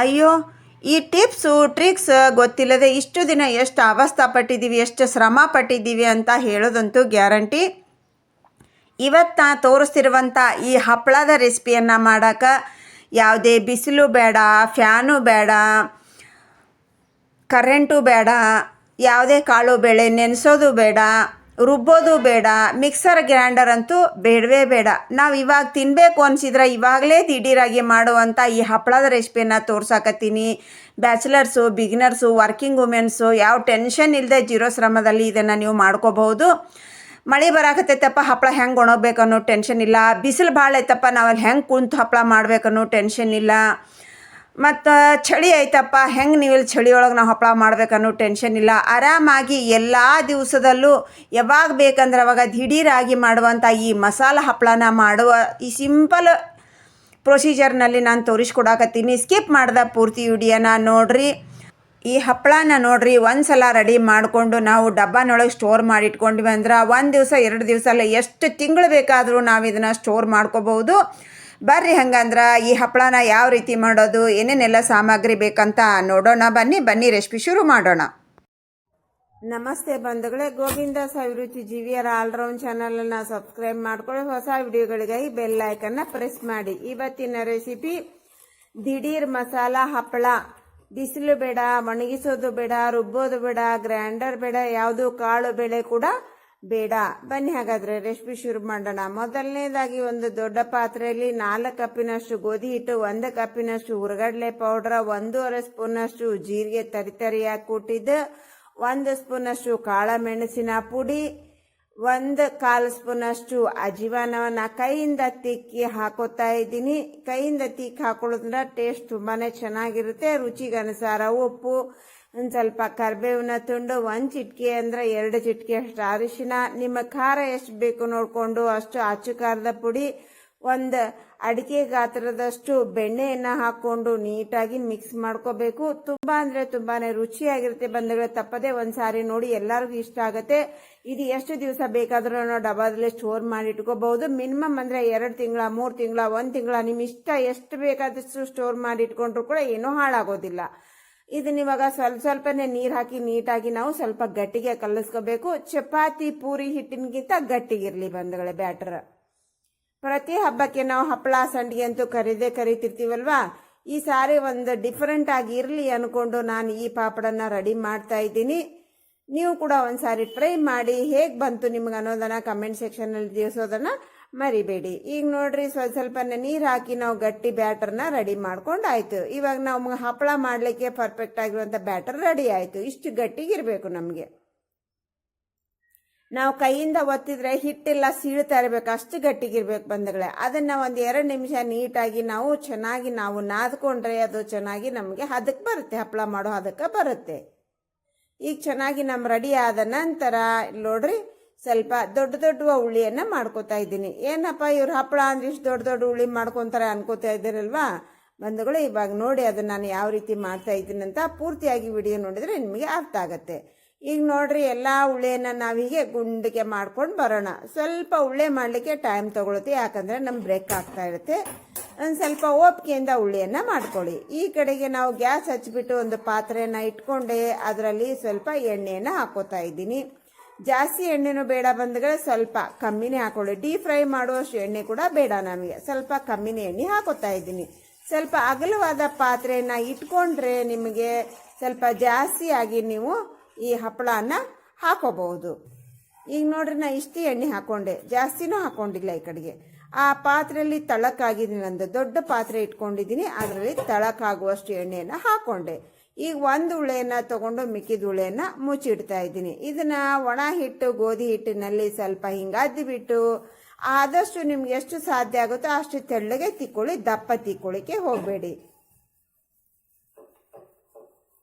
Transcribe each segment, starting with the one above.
ಅಯ್ಯೋ, ಈ tips, tricks ಗೊತ್ತಿಲ್ಲದೆ ಇಷ್ಟು ದಿನ ಎಷ್ಟು ಅವಸ್ಥ ಪಟ್ಟಿದ್ದೀವಿ ಎಷ್ಟು ಶ್ರಮ ಪಟ್ಟಿದ್ದೀವಿ ಅಂತ ಹೇಳೋದಂತೂ ಗ್ಯಾರಂಟಿ. ಇವತ್ತು ತೋರಿಸ್ತಿರುವಂಥ ಈ ಹಪ್ಪಳದ ರೆಸಿಪಿಯನ್ನು ಮಾಡೋಕೆ ಯಾವುದೇ ಬಿಸಿಲು ಬೇಡ, ಫ್ಯಾನು ಬೇಡ, ಕರೆಂಟು ಬೇಡ, ಯಾವುದೇ ಕಾಳು ಬೇಳೆ ನೆನೆಸೋದು ಬೇಡ ರುಬ್ಬೋದು ಬೇಡ, ಮಿಕ್ಸರ್ ಗ್ರೈಂಡರ್ ಅಂತೂ ಬೇಡವೇ ಬೇಡ. ನಾವು ಇವಾಗ ತಿನ್ನಬೇಕು ಅನಿಸಿದ್ರೆ ಇವಾಗಲೇ ದಿಢೀರಾಗಿ ಮಾಡುವಂಥ ಈ ಹಪ್ಪಳದ ರೆಸಿಪಿಯನ್ನು ತೋರ್ಸಾಕತ್ತೀನಿ. ಬ್ಯಾಚುಲರ್ಸು, ಬಿಗಿನರ್ಸು, ವರ್ಕಿಂಗ್ ವುಮೆನ್ಸು ಯಾವ ಟೆನ್ಷನ್ ಇಲ್ಲದೆ ಜೀರೋ ಶ್ರಮದಲ್ಲಿ ಇದನ್ನು ನೀವು ಮಾಡ್ಕೋಬಹುದು. ಮಳೆ ಬರಾಕತ್ತೈತಪ್ಪ, ಹಪ್ಪಳ ಹೆಂಗೆ ಒಣಗಬೇಕನ್ನೋ ಟೆನ್ಷನ್ ಇಲ್ಲ. ಬಿಸಿಲು ಭಾಳ ಐತಪ್ಪ ನಾವಲ್ಲಿ ಹೆಂಗೆ ಕುಂತು ಹಪ್ಪಳ ಮಾಡ್ಬೇಕನ್ನೋ ಟೆನ್ಷನ್ ಇಲ್ಲ. ಮತ್ತು ಚಳಿ ಐತಪ್ಪ, ಹೆಂಗೆ ನೀವು ಇಲ್ಲಿ ಚಳಿ ಒಳಗೆ ನಾವು ಹಪ್ಪಳ ಮಾಡ್ಬೇಕನ್ನೋ ಟೆನ್ಷನ್ ಇಲ್ಲ. ಆರಾಮಾಗಿ ಎಲ್ಲ ದಿವಸದಲ್ಲೂ ಯಾವಾಗ ಬೇಕಂದ್ರೆ ಅವಾಗ ದಿಢೀರಾಗಿ ಮಾಡುವಂಥ ಈ ಮಸಾಲ ಹಪ್ಪಳನ ಮಾಡುವ ಈ ಸಿಂಪಲ್ ಪ್ರೊಸೀಜರ್ನಲ್ಲಿ ನಾನು ತೋರಿಸ್ಕೊಡಾಕತ್ತೀನಿ. ಸ್ಕಿಪ್ ಮಾಡ್ದೆ ಪೂರ್ತಿ ವಿಡಿಯೋನ ನೋಡ್ರಿ. ಈ ಹಪ್ಪಳನ ನೋಡ್ರಿ ಒಂದು ಸಲ ರೆಡಿ ಮಾಡಿಕೊಂಡು ನಾವು ಡಬ್ಬನೊಳಗೆ ಸ್ಟೋರ್ ಮಾಡಿ ಇಟ್ಕೊಂಡ್ವಿ ಅಂದ್ರೆ ಒಂದು ದಿವಸ, ಎರಡು ದಿವಸ ಅಲ್ಲ ಎಷ್ಟು ತಿಂಗಳು ಬೇಕಾದರೂ ನಾವು ಇದನ್ನು ಸ್ಟೋರ್ ಮಾಡ್ಕೋಬಹುದು. ಬರ್ರಿ ಹಂಗಂದ್ರೆ ಈ ಹಪ್ಪಳನ ಯಾವ ರೀತಿ ಮಾಡೋದು, ಏನೇನೆಲ್ಲ ಸಾಮಗ್ರಿ ಬೇಕಂತ ನೋಡೋಣ. ಬನ್ನಿ ಬನ್ನಿ ರೆಸಿಪಿ ಶುರು ಮಾಡೋಣ. ನಮಸ್ತೆ ಬಂಧುಗಳೇ, ಗೋವಿಂದ ಸವಿರುಚಿ ಜಿವಿಯರ ಆಲ್ರೌಂಡ್ ಚಾನಲನ್ನು ಸಬ್ಸ್ಕ್ರೈಬ್ ಮಾಡ್ಕೊಳ್ಳಿ. ಹೊಸ ವಿಡಿಯೋಗಳಿಗಾಗಿ ಬೆಲ್ ಐಕನ್ನ ಪ್ರೆಸ್ ಮಾಡಿ. ಇವತ್ತಿನ ರೆಸಿಪಿ, ದಿಢೀರ್ ಮಸಾಲ ಹಪ್ಪಳ ಬಿಸಿಲು ಬೇಡ, ಒಣಗಿಸೋದು ಬೇಡ, ರುಬ್ಬೋದು ಬೇಡ, ಗ್ರೈಂಡರ್ ಬೇಡ, ಯಾವುದು ಕಾಳು ಬೇಳೆ ಕೂಡ ಬೇಡ. ಬನ್ನಿ ಹಾಗಾದ್ರೆ ರೆಸಿಪಿ ಶುರು ಮಾಡೋಣ. ಮೊದಲನೇದಾಗಿ ಒಂದು ದೊಡ್ಡ ಪಾತ್ರೆಯಲ್ಲಿ ನಾಲ್ಕು ಕಪ್ಪಿನಷ್ಟು ಗೋಧಿ ಹಿಟ್ಟು, ಒಂದು ಕಪ್ಪಿನಷ್ಟು ಹುರಗಡ್ಲೆ ಪೌಡ್ರ ಒಂದೂವರೆ ಸ್ಪೂನಷ್ಟು ಜೀರಿಗೆ ತರಿತರಿಯಾಗಿ ಕೂಟಿದ್ದು ಒಂದು ಸ್ಪೂನಷ್ಟು ಕಾಳ ಮೆಣಸಿನ ಪುಡಿ, ಒಂದು ಕಾಲು ಸ್ಪೂನಷ್ಟು ಅಜೀವನವನ್ನು ಕೈಯಿಂದ ತಿಕ್ಕಿ ಹಾಕೋತಾ ಇದ್ದೀನಿ. ಕೈಯಿಂದ ತಿಕ್ಕಿ ಹಾಕೊಳ್ಳೋದ್ರಿಂದ ಟೇಸ್ಟ್ ತುಂಬಾ ಚೆನ್ನಾಗಿರುತ್ತೆ. ರುಚಿಗನುಸಾರ ಉಪ್ಪು ಒಂದು ಸ್ವಲ್ಪ ಕರಿಬೇವಿನ ತುಂಡು, ಒಂದು ಚಿಟ್ಕೆ ಅಂದ್ರೆ ಎರಡು ಚಿಟ್ಕೆ ಅಷ್ಟು ಅರಿಶಿನ. ನಿಮ್ಮ ಖಾರ ಎಷ್ಟು ಬೇಕು ನೋಡಿಕೊಂಡು ಅಷ್ಟು ಅಚ್ಚು ಖಾರದ ಪುಡಿ, ಒಂದು ಅಡಿಕೆ ಗಾತ್ರದಷ್ಟು ಬೆಣ್ಣೆಯನ್ನು ಹಾಕೊಂಡು ನೀಟಾಗಿ ಮಿಕ್ಸ್ ಮಾಡ್ಕೋಬೇಕು. ತುಂಬಾ ಅಂದ್ರೆ ತುಂಬಾನೇ ರುಚಿಯಾಗಿರುತ್ತೆ ಬಂಧುಗಳು, ತಪ್ಪದೆ ಒಂದ್ಸಾರಿ ನೋಡಿ ಎಲ್ಲರಿಗೂ ಇಷ್ಟ ಆಗುತ್ತೆ. ಇದು ಎಷ್ಟು ದಿವಸ ಬೇಕಾದರೂ ನಾವು ಡಬ್ಬದಲ್ಲಿ ಸ್ಟೋರ್ ಮಾಡಿ ಇಟ್ಕೋಬಹುದು. ಮಿನಿಮಮ್ ಅಂದ್ರೆ ಎರಡು ತಿಂಗಳ, ಮೂರು ತಿಂಗಳ, ಒಂದು ತಿಂಗಳ ನಿಮ್ಮ ಇಷ್ಟ ಎಷ್ಟು ಬೇಕಾದಷ್ಟು ಸ್ಟೋರ್ ಮಾಡಿ ಇಟ್ಕೊಂಡ್ರು ಕೂಡ ಏನೂ ಹಾಳಾಗೋದಿಲ್ಲ. ಇದನ್ನ ಇವಾಗ ಸ್ವಲ್ಪ ಸ್ವಲ್ಪನೇ ನೀರು ಹಾಕಿ ನೀಟಾಗಿ ನಾವು ಸ್ವಲ್ಪ ಗಟ್ಟಿಗೆ ಕಲಿಸ್ಕೋಬೇಕು. ಚಪಾತಿ ಪೂರಿ ಹಿಟ್ಟಿನಗಿಂತ ಗಟ್ಟಿಗಿರ್ಲಿ ಬಂಧುಗಳೇ, ಬ್ಯಾಟರ್. ಪ್ರತಿ ಹಬ್ಬಕ್ಕೆ ನಾವು ಹಪ್ಪಳ ಸಂಡಿಗೆ ಅಂತೂ ಕರೀದೇ ಕರಿತಿರ್ತೀವಲ್ವಾ? ಈ ಸಾರಿ ಒಂದು ಡಿಫರೆಂಟ್ ಆಗಿ ಇರಲಿ ಅನ್ಕೊಂಡು ನಾನು ಈ ಪಾಪಡನ್ನ ರೆಡಿ ಮಾಡ್ತಾ ಇದ್ದೀನಿ. ನೀವು ಕೂಡ ಒಂದ್ಸಾರಿ ಟ್ರೈ ಮಾಡಿ ಹೇಗೆ ಬಂತು ನಿಮ್ಗೆ ಅನ್ನೋದನ್ನ ಕಮೆಂಟ್ ಸೆಕ್ಷನಲ್ಲಿ ತಿಳಿಸೋದನ್ನ ಮರಿಬೇಡಿ. ಈಗ ನೋಡ್ರಿ ಸ್ವಲ್ಪ ಸ್ವಲ್ಪ ನೀರು ಹಾಕಿ ನಾವು ಗಟ್ಟಿ ಬ್ಯಾಟರ್ನ ರೆಡಿ ಮಾಡ್ಕೊಂಡು ಆಯ್ತು. ಇವಾಗ ನಾವು ಹಪ್ಪಳ ಮಾಡಲಿಕ್ಕೆ ಪರ್ಫೆಕ್ಟ್ ಆಗಿರುವಂಥ ಬ್ಯಾಟರ್ ರೆಡಿ ಆಯಿತು. ಇಷ್ಟು ಗಟ್ಟಿಗಿರ್ಬೇಕು ನಮಗೆ. ನಾವು ಕೈಯಿಂದ ಒತ್ತಿದ್ರೆ ಹಿಟ್ಟೆಲ್ಲ ಸೀಳ್ತಾ ಇರಬೇಕು. ಅಷ್ಟು ಗಟ್ಟಿಗಿರ್ಬೇಕು ಬಂಧುಗಳೇ. ಅದನ್ನ ಒಂದು ಎರಡು ನಿಮಿಷ ನೀಟಾಗಿ ನಾವು ಚೆನ್ನಾಗಿ ನಾವು ನಾದ್ಕೊಂಡ್ರೆ ಅದು ಚೆನ್ನಾಗಿ ನಮಗೆ ಹದಕ್ಕೆ ಬರುತ್ತೆ. ಹಪ್ಪಳ ಮಾಡೋ ಹದಕ್ಕೆ ಬರುತ್ತೆ. ಈಗ ಚೆನ್ನಾಗಿ ನಮ್ಮ ರೆಡಿ ಆದ ನಂತರ, ನೋಡ್ರಿ ಸ್ವಲ್ಪ ದೊಡ್ಡ ದೊಡ್ಡ ಹುಳಿಯನ್ನು ಮಾಡ್ಕೋತಾ ಇದ್ದೀನಿ. ಏನಪ್ಪ ಇವ್ರು ಹಪ್ಪಳ ಅಂದ್ರೆ ಇಷ್ಟು ದೊಡ್ಡ ದೊಡ್ಡ ಹುಳಿ ಮಾಡ್ಕೊತಾರೆ ಅನ್ಕೋತಾ ಇದ್ದೀರಲ್ವಾ? ಬಂಧುಗಳು, ಇವಾಗ ನೋಡಿ ಅದನ್ನು ನಾನು ಯಾವ ರೀತಿ ಮಾಡ್ತಾ ಇದ್ದೀನಿ ಅಂತ ಪೂರ್ತಿಯಾಗಿ ವಿಡಿಯೋ ನೋಡಿದರೆ ನಿಮಗೆ ಅರ್ಥ ಆಗುತ್ತೆ. ಈಗ ನೋಡ್ರಿ, ಎಲ್ಲ ಉಳ್ಳೆಯನ್ನು ನಾವು ಹೀಗೆ ಗುಂಡಿಗೆ ಮಾಡ್ಕೊಂಡು ಬರೋಣ. ಸ್ವಲ್ಪ ಉಳ್ಳೆ ಮಾಡಲಿಕ್ಕೆ ಟೈಮ್ ತೊಗೊಳುತ್ತೆ. ಯಾಕಂದರೆ ನಮ್ಮ ಬ್ರೇಕ್ ಆಗ್ತಾ ಇರುತ್ತೆ. ಒಂದು ಸ್ವಲ್ಪ ಓಪಿಕೆಯಿಂದ ಉಳ್ಳಿಯನ್ನ ಮಾಡ್ಕೊಳ್ಳಿ. ಈ ಕಡೆಗೆ ನಾವು ಗ್ಯಾಸ್ ಹಚ್ಚಿಬಿಟ್ಟು ಒಂದು ಪಾತ್ರೆಯನ್ನು ಇಟ್ಕೊಂಡೆ ಅದರಲ್ಲಿ ಸ್ವಲ್ಪ ಎಣ್ಣೆಯನ್ನು ಹಾಕೋತಾ ಇದ್ದೀನಿ. ಜಾಸ್ತಿ ಎಣ್ಣೆನೂ ಬೇಡ ಬಂದ್ರೆ ಸ್ವಲ್ಪ ಕಮ್ಮಿನೇ ಹಾಕೊಳ್ಳಿ. ಡೀಪ್ ಫ್ರೈ ಮಾಡುವಷ್ಟು ಎಣ್ಣೆ ಕೂಡ ಬೇಡ ನಮಗೆ. ಸ್ವಲ್ಪ ಕಮ್ಮಿನೇ ಎಣ್ಣೆ ಹಾಕೋತಾ ಇದ್ದೀನಿ. ಸ್ವಲ್ಪ ಅಗಲವಾದ ಪಾತ್ರೆಯನ್ನು ಇಟ್ಕೊಂಡ್ರೆ ನಿಮಗೆ ಸ್ವಲ್ಪ ಜಾಸ್ತಿಯಾಗಿ ನೀವು ಈ ಹಪ್ಪಳನ ಹಾಕೋಬಹುದು. ಈಗ ನೋಡ್ರಿ, ನಾ ಇಷ್ಟು ಎಣ್ಣೆ ಹಾಕೊಂಡೆ. ಜಾಸ್ತಿನೂ ಹಾಕೊಂಡಿಲ್ಲ ಈ ಕಡೆಗೆ. ಆ ಪಾತ್ರೆಯಲ್ಲಿ ತಳಕಾಗಿದ್ದೀನಿ ನಂದು ದೊಡ್ಡ ಪಾತ್ರೆ ಇಟ್ಕೊಂಡಿದ್ದೀನಿ. ಅದರಲ್ಲಿ ತಳಕಾಗುವಷ್ಟು ಎಣ್ಣೆಯನ್ನು ಹಾಕೊಂಡೆ. ಈಗ ಒಂದು ಉಳೆಯನ್ನು ತಗೊಂಡು ಮಿಕ್ಕಿದ ಉಳೆಯನ್ನು ಮುಚ್ಚಿಡ್ತಾ ಇದ್ದೀನಿ. ಇದನ್ನ ಒಣ ಹಿಟ್ಟು, ಗೋಧಿ ಹಿಟ್ಟಿನಲ್ಲಿ ಸ್ವಲ್ಪ ಹಿಂಗಾದ್ದು ಬಿಟ್ಟು ಆದಷ್ಟು ನಿಮ್ಗೆ ಎಷ್ಟು ಸಾಧ್ಯ ಆಗುತ್ತೋ ಅಷ್ಟು ತೆಳ್ಳಗೆ ತಿಕ್ಕೊಳ್ಳಿ, ದಪ್ಪ ತಿಕ್ಕೊಳ್ಳಿಕ್ಕೆ ಹೋಗಬೇಡಿ.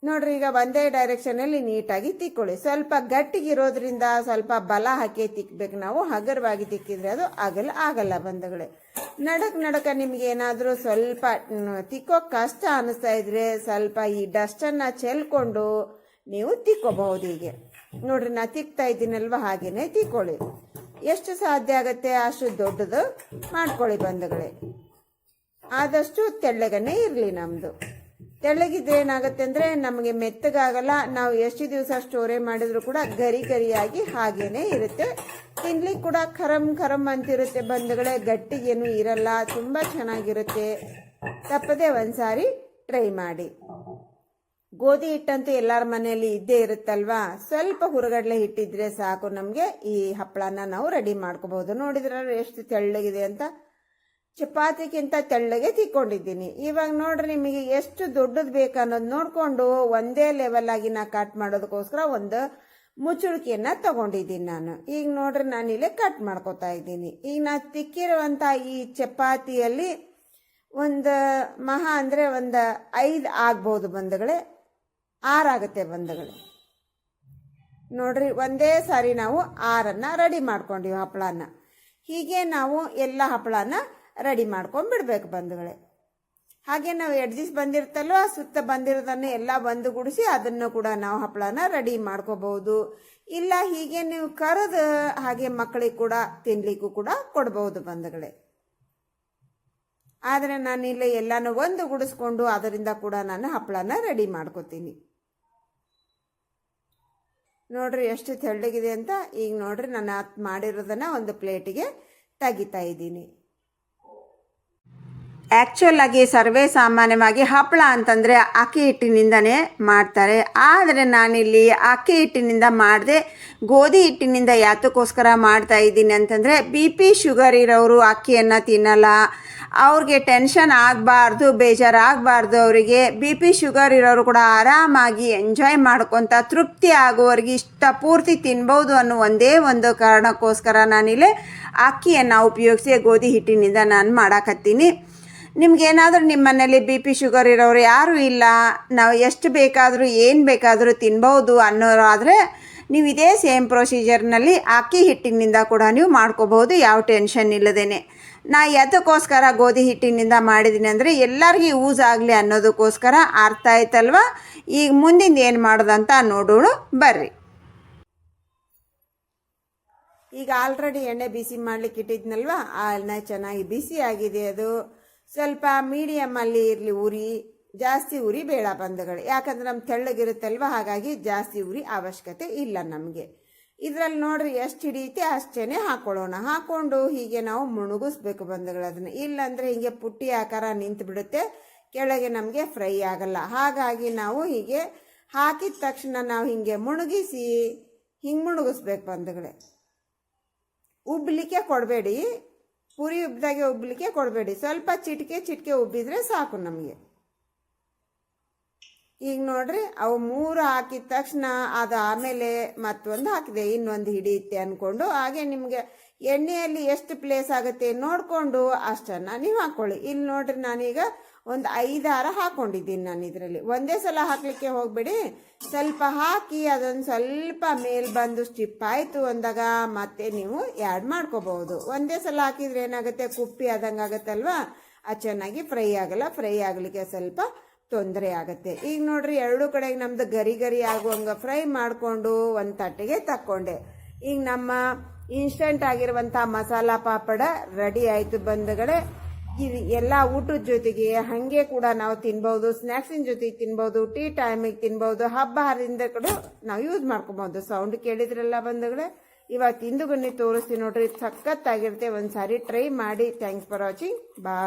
ನೋಡ್ರಿ, ಈಗ ಒಂದೇ ಡೈರೆಕ್ಷನಲ್ಲಿ ನೀಟಾಗಿ ತಿಕ್ಕೊಳ್ಳಿ. ಸ್ವಲ್ಪ ಗಟ್ಟಿಗಿರೋದ್ರಿಂದ ಸ್ವಲ್ಪ ಬಲ ಹಾಕಿ ತಿಕ್ಬೇಕು ನಾವು. ಹಗರವಾಗಿ ತಿಕ್ಕಿದ್ರೆ ಅದು ಆಗಲ್ಲ ಆಗಲ್ಲ ಬಂಧುಗಳೇ. ನಡಕ್ ನಡಕ ನಿಮ್ಗೆ ಏನಾದರೂ ಸ್ವಲ್ಪ ತಿಕ್ಕೋ ಕಷ್ಟ ಅನಿಸ್ತಾ ಇದ್ರೆ ಸ್ವಲ್ಪ ಈ ಡಸ್ಟನ್ನು ಚೆಲ್ಕೊಂಡು ನೀವು ತಿಕ್ಕೋಬಹುದು ಹೀಗೆ. ನೋಡ್ರಿ, ನಾ ತಿಕ್ತಾ ಇದ್ದೀನಲ್ವ? ಹಾಗೇನೆ ತಿಕ್ಕೊಳ್ಳಿ. ಎಷ್ಟು ಸಾಧ್ಯ ಆಗುತ್ತೆ? ಅಷ್ಟು ದೊಡ್ಡದು ಮಾಡ್ಕೊಳ್ಳಿ ಬಂಧುಗಳೇ. ಆದಷ್ಟು ತೆಳ್ಳಗನೆ ಇರಲಿ ನಮ್ಮದು ತೆಳ್ಳಗಿದ್ರೆ ಏನಾಗುತ್ತೆ ಅಂದರೆ ನಮಗೆ ಮೆತ್ತಗಾಗಲ್ಲ. ನಾವು ಎಷ್ಟು ದಿವಸ ಸ್ಟೋರೇ ಮಾಡಿದ್ರು ಕೂಡ ಗರಿ ಗರಿಯಾಗಿ ಹಾಗೇನೆ ಇರುತ್ತೆ. ತಿನ್ಲಿಕ್ಕೆ ಕೂಡ ಖರಂ ಖರಂ ಅಂತಿರುತ್ತೆ. ಬಂಧುಗಳೇ ಗಟ್ಟಿಗೇನು ಇರಲ್ಲ. ತುಂಬ ಚೆನ್ನಾಗಿರುತ್ತೆ. ತಪ್ಪದೆ ಒಂದ್ಸಾರಿ ಟ್ರೈ ಮಾಡಿ. ಗೋಧಿ ಹಿಟ್ಟಂತೂ ಎಲ್ಲರ ಮನೆಯಲ್ಲಿ ಇದ್ದೇ ಇರುತ್ತಲ್ವಾ? ಸ್ವಲ್ಪ ಹುರಗಡ್ಲೆ ಹಿಟ್ಟಿದ್ರೆ ಸಾಕು ನಮಗೆ. ಈ ಹಪ್ಪಳನ ನಾವು ರೆಡಿ ಮಾಡ್ಕೋಬಹುದು ನೋಡಿದ್ರೆ ಎಷ್ಟು ತೆಳ್ಳಗಿದೆ ಅಂತ? ಚಪಾತಿಗಿಂತ ತೆಳ್ಳಗೆ ತಿಕ್ಕೊಂಡಿದ್ದೀನಿ. ಇವಾಗ ನೋಡ್ರಿ ನಿಮಗೆ ಎಷ್ಟು ದೊಡ್ಡದು ಬೇಕು ಅನ್ನೋದು ನೋಡಿಕೊಂಡು ಒಂದೇ ಲೆವೆಲ್ ಆಗಿ ನಾ ಕಟ್ ಮಾಡೋದಕ್ಕೋಸ್ಕರ ಒಂದು ಮುಚ್ಚುಳಿಕೆಯನ್ನ ತಗೊಂಡಿದ್ದೀನಿ ನಾನು. ಈಗ ನೋಡ್ರಿ ನಾನು ಇಲ್ಲಿ ಕಟ್ ಮಾಡ್ಕೊತಾ ಇದ್ದೀನಿ. ಈಗ ನಾ ತಿಕ್ಕಿರುವಂಥ ಈ ಚಪಾತಿಯಲ್ಲಿ ಒಂದು ಮಹಾ ಅಂದರೆ ಒಂದು ಐದು ಆಗ್ಬೋದು ಬಂಧುಗಳೇ. ಆರಾಗುತ್ತೆ ಬಂದಗಳೆ ನೋಡ್ರಿ ಒಂದೇ ಸಾರಿ ನಾವು ಆರನ್ನು ರೆಡಿ ಮಾಡ್ಕೊಂಡಿವಿ ಹಪ್ಪಳನ ಹೀಗೆ ನಾವು ಎಲ್ಲ ಹಪ್ಪಳನ ರೆಡಿ ಮಾಡ್ಕೊಂಡ್ಬಿಡ್ಬೇಕು ಬಂಧುಗಳೇ. ಹಾಗೆ ನಾವು ಎಡ್ಜಿಸ್ ಬಂದಿರ್ತಲ್ಲೋ ಬಂದಿರ್ತಲ್ವ ಸುತ್ತ ಬಂದಿರೋದನ್ನು ಎಲ್ಲ ಬಂದು ಗುಡಿಸಿ ಅದನ್ನು ಕೂಡ ನಾವು ಹಪ್ಪಳನ ರೆಡಿ ಮಾಡ್ಕೋಬಹುದು. ಇಲ್ಲ ಹೀಗೆ ನೀವು ಕರೆದು ಹಾಗೆ ಮಕ್ಕಳಿಗೆ ಕೂಡ ತಿನ್ಲಿಕ್ಕೂ ಕೂಡ ಕೊಡಬಹುದು ಬಂಧುಗಳೇ. ಆದರೆ ನಾನು ಇಲ್ಲಿ ಎಲ್ಲಾನು ಒಂದು ಗುಡಿಸ್ಕೊಂಡು ಅದರಿಂದ ಕೂಡ ನಾನು ಹಪ್ಪಳನ ರೆಡಿ ಮಾಡ್ಕೋತೀನಿ. ನೋಡ್ರಿ ಎಷ್ಟು ತೆಳ್ಳಗಿದೆ ಅಂತ. ಈಗ ನೋಡ್ರಿ ನಾನು ಮಾಡಿರೋದನ್ನ ಒಂದು ಪ್ಲೇಟಿಗೆ ತೆಗಿತಾ ಇದ್ದೀನಿ. ಆ್ಯಕ್ಚುಲ್ ಆಗಿ ಸರ್ವೇ ಸಾಮಾನ್ಯವಾಗಿ ಹಪ್ಪಳ ಅಂತಂದರೆ ಅಕ್ಕಿ ಹಿಟ್ಟಿನಿಂದನೇ ಮಾಡ್ತಾರೆ. ಆದರೆ ನಾನಿಲ್ಲಿ ಅಕ್ಕಿ ಹಿಟ್ಟಿನಿಂದ ಮಾಡಿದೆ, ಗೋಧಿ ಹಿಟ್ಟಿನಿಂದ ಯಾತಕ್ಕೋಸ್ಕರ ಮಾಡ್ತಾ ಇದ್ದೀನಿ ಅಂತಂದರೆ ಬಿ ಪಿ ಶುಗರ್ ಇರೋರು ಅಕ್ಕಿಯನ್ನು ತಿನ್ನಲ್ಲ. ಅವ್ರಿಗೆ ಟೆನ್ಷನ್ ಆಗಬಾರ್ದು, ಬೇಜಾರಾಗಬಾರ್ದು ಅವರಿಗೆ. ಬಿ ಪಿ ಶುಗರ್ ಇರೋರು ಕೂಡ ಆರಾಮಾಗಿ ಎಂಜಾಯ್ ಮಾಡ್ಕೊತ ತೃಪ್ತಿ ಆಗುವವರಿಗೆ ಇಷ್ಟ ಪೂರ್ತಿ ತಿನ್ಬೋದು ಅನ್ನೋ ಒಂದೇ ಒಂದು ಕಾರಣಕ್ಕೋಸ್ಕರ ನಾನಿಲ್ಲಿ ಅಕ್ಕಿಯನ್ನು ಉಪಯೋಗಿಸಿ, ಗೋಧಿ ಹಿಟ್ಟಿನಿಂದ ನಾನು ಮಾಡಾಕತ್ತೀನಿ. ನಿಮ್ಗೇನಾದರೂ ನಿಮ್ಮ ಮನೇಲಿ ಬಿ ಪಿ ಶುಗರ್ ಇರೋರು ಯಾರೂ ಇಲ್ಲ. ನಾವು ಎಷ್ಟು ಬೇಕಾದರೂ, ಏನು ಬೇಕಾದರೂ ತಿನ್ಬೋದು ಅನ್ನೋರು ನೀವು ಇದೇ ಸೇಮ್ ಪ್ರೊಸೀಜರ್ನಲ್ಲಿ ಅಕ್ಕಿ ಹಿಟ್ಟಿನಿಂದ ಕೂಡ ನೀವು ಮಾಡ್ಕೋಬಹುದು, ಯಾವ ಟೆನ್ಷನ್ ಇಲ್ಲದೇನೆ. ನಾ ಎದಕ್ಕೋಸ್ಕರ ಗೋಧಿ ಹಿಟ್ಟಿನಿಂದ ಮಾಡಿದ್ದೀನಿ ಅಂದರೆ ಎಲ್ಲರಿಗೂ ಯೂಸ್ ಆಗಲಿ ಅನ್ನೋದಕ್ಕೋಸ್ಕರ ಅರ್ಥ ಆಯ್ತಲ್ವ? ಈಗ ಮುಂದಿನ ಏನು ಮಾಡೋದಂತ ನೋಡೋಣ, ಬರ್ರಿ. ಈಗ ಆಲ್ರೆಡಿ ಎಣ್ಣೆ ಬಿಸಿ ಮಾಡ್ಲಿಕ್ಕೆ ಇಟ್ಟಿದ್ನಲ್ವ? ಆ ಎಣ್ಣೆ ಚೆನ್ನಾಗಿ ಬಿಸಿ ಆಗಿದೆ ಅದು. ಸ್ವಲ್ಪ ಮೀಡಿಯಮ್ಮಲ್ಲಿ ಇರಲಿ ಉರಿ, ಜಾಸ್ತಿ ಉರಿ ಬೇಡ ಬಂಧುಗಳು ಯಾಕಂದ್ರೆ ನಮ್ಮ ತೆಳ್ಳಗಿರುತ್ತಲ್ವ? ಹಾಗಾಗಿ ಜಾಸ್ತಿ ಉರಿ ಅವಶ್ಯಕತೆ ಇಲ್ಲ ನಮಗೆ. ಇದರಲ್ಲಿ ನೋಡ್ರಿ, ಎಷ್ಟು ಹಿಡಿಯುತ್ತೆ ಅಷ್ಟೇ ಹಾಕೊಳ್ಳೋಣ. ಹಾಕೊಂಡು ಹೀಗೆ ನಾವು ಮುಣುಗಿಸ್ಬೇಕು ಬಂಧುಗಳು ಅದನ್ನು. ಇಲ್ಲಾಂದರೆ ಹೀಗೆ ಪುಟ್ಟಿ ಆಕಾರ ನಿಂತು ಬಿಡುತ್ತೆ, ಕೆಳಗೆ ನಮಗೆ ಫ್ರೈ ಆಗಲ್ಲ. ಹಾಗಾಗಿ ನಾವು ಹೀಗೆ ಹಾಕಿದ ತಕ್ಷಣ ನಾವು ಹೀಗೆ ಮುಣುಗಿಸಿ ಹಿಂಗೆ ಮುಣುಗಿಸ್ಬೇಕು ಬಂಧುಗಳೇ ಉಬ್ಬಲಿಕ್ಕೆ ಕೊಡಬೇಡಿ. ಪುರಿ ಉಬ್ಬಿದಾಗೆ ಉಬ್ಬಲಿಕ್ಕೆ ಕೊಡಬೇಡಿ. ಸ್ವಲ್ಪ ಚಿಟಿಕೆ ಚಿಟಿಕೆ ಉಬ್ಬಿದ್ರೆ ಸಾಕು ನಮಗೆ. ಈಗ ನೋಡ್ರಿ, ಅವು ಮೂರು ಹಾಕಿದ ತಕ್ಷಣ ಅದು ಆಮೇಲೆ ಮತ್ತೊಂದು ಹಾಕಿದೆ, ಇನ್ನೊಂದು ಹಿಡಿಯುತ್ತೆ ಅಂದ್ಕೊಂಡು ಹಾಗೆ ನಿಮಗೆ ಎಣ್ಣೆಯಲ್ಲಿ ಎಷ್ಟು ಪ್ಲೇಸ್ ಆಗುತ್ತೆ ನೋಡಿಕೊಂಡು ಅಷ್ಟನ್ನು ನೀವು ಹಾಕ್ಕೊಳ್ಳಿ ಇಲ್ಲಿ ನೋಡ್ರಿ ನಾನೀಗ ಒಂದು ಐದಾರ ಹಾಕ್ಕೊಂಡಿದ್ದೀನಿ ನಾನು ಇದರಲ್ಲಿ. ಒಂದೇ ಸಲ ಹಾಕಲಿಕ್ಕೆ ಹೋಗಬೇಡಿ. ಸ್ವಲ್ಪ ಹಾಕಿ ಅದೊಂದು ಸ್ವಲ್ಪ ಮೇಲ್ ಬಂದು ಸ್ಟಿಪ್ ಆಯಿತು ಅಂದಾಗ ಮತ್ತೆ ನೀವು ಆ್ಯಡ್ ಮಾಡ್ಕೋಬಹುದು. ಒಂದೇ ಸಲ ಹಾಕಿದ್ರೆ ಏನಾಗುತ್ತೆ? ಕುಪ್ಪಿ ಆದಂಗೆ ಆಗುತ್ತಲ್ವಾ? ಅದು ಚೆನ್ನಾಗಿ ಫ್ರೈ ಆಗಲ್ಲ. ಫ್ರೈ ಆಗಲಿಕ್ಕೆ ಸ್ವಲ್ಪ ತೊಂದರೆ ಆಗುತ್ತೆ. ಈಗ ನೋಡ್ರಿ ಎರಡು ಕಡೆಗೆ ನಮ್ದು ಗರಿ ಗರಿ ಆಗುವಂಗೆ ಫ್ರೈ ಮಾಡಿಕೊಂಡು ಒಂದು ತಟ್ಟೆಗೆ ತಕ್ಕೊಂಡೆ. ಈಗ ನಮ್ಮ ಇನ್ಸ್ಟಂಟ್ ಆಗಿರುವಂಥ ಮಸಾಲ ಪಾಪಡ ರೆಡಿ ಆಯಿತು ಬಂಧುಗಳೇ ಇದು ಎಲ್ಲ ಊಟದ ಜೊತೆಗೆ ಹಾಗೆ ಕೂಡ ನಾವು ತಿನ್ಬೋದು ಸ್ನ್ಯಾಕ್ಸಿನ ಜೊತೆಗೆ ತಿನ್ಬೋದು ಟೀ ಟೈಮಿಗೆ ತಿನ್ಬೋದು ಹಬ್ಬ ಹರಿದ ಕೂಡ ನಾವು ಯೂಸ್ ಮಾಡ್ಕೊಬೋದು. ಸೌಂಡ್ ಕೇಳಿದ್ರೆಲ್ಲ ಬಂಧುಗಳೇ ಇವಾಗ ತಿಂದು ಬನ್ನಿ ತೋರಿಸ್ತೀನಿ ನೋಡ್ರಿ, ಸಖತ್ತಾಗಿರುತ್ತೆ. ಒಂದು ಸಾರಿ ಟ್ರೈ ಮಾಡಿ. ಥ್ಯಾಂಕ್ಸ್ ಫಾರ್ ವಾಚಿಂಗ್ ಬಾ